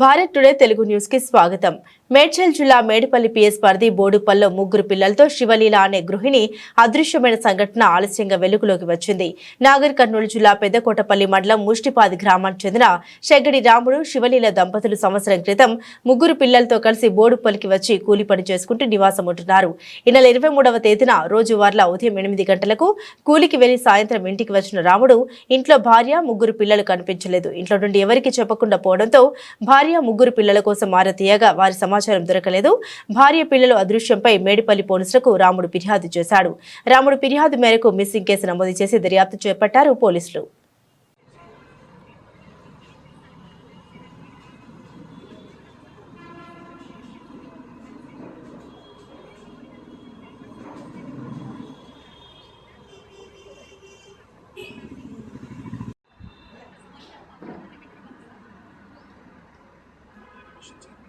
Bharat today Telugu న్యూస్కి స్వాగతం. మేడ్చల్ జిల్లా మేడిపల్లి పిఎస్ పరిధి బోడుపల్లో ముగ్గురు పిల్లలతో శివలీల అనే గృహిణి అదృశ్యమైన సంఘటన ఆలస్యంగా వెలుగులోకి వచ్చింది. నాగర్ కర్నూలు జిల్లా పెద్దకోటపల్లి మండలం ముష్టిపాది గ్రామానికి చెందిన షెగ్గడి రాముడు శివలీల దంపతులు సంవత్సరం క్రితం ముగ్గురు పిల్లలతో కలిసి బోడుపల్లికి వచ్చి కూలి పని చేసుకుంటూ నివాసం ఉంటున్నారు. ఈ నెల ఇరవై మూడవ తేదీన రోజువార్ల ఉదయం ఎనిమిది గంటలకు కూలికి వెళ్ళి సాయంత్రం ఇంటికి వచ్చిన రాముడు ఇంట్లో భార్య ముగ్గురు పిల్లలు కనిపించలేదు. ఇంట్లో నుండి ఎవరికి చెప్పకుండా పోవడంతో భార్య ముగ్గురు పిల్లల కోసం మారతీయగా వారి సమాచారం దొరకలేదు. భార్య పిల్లలు అదృశ్యంపై మేడిపల్లి పోలీసులకు రాముడు ఫిర్యాదు చేశాడు. రాముడు ఫిర్యాదు మేరకు మిస్సింగ్ కేసు నమోదు చేసి దర్యాప్తు చేపట్టారు పోలీసులు. efficiency.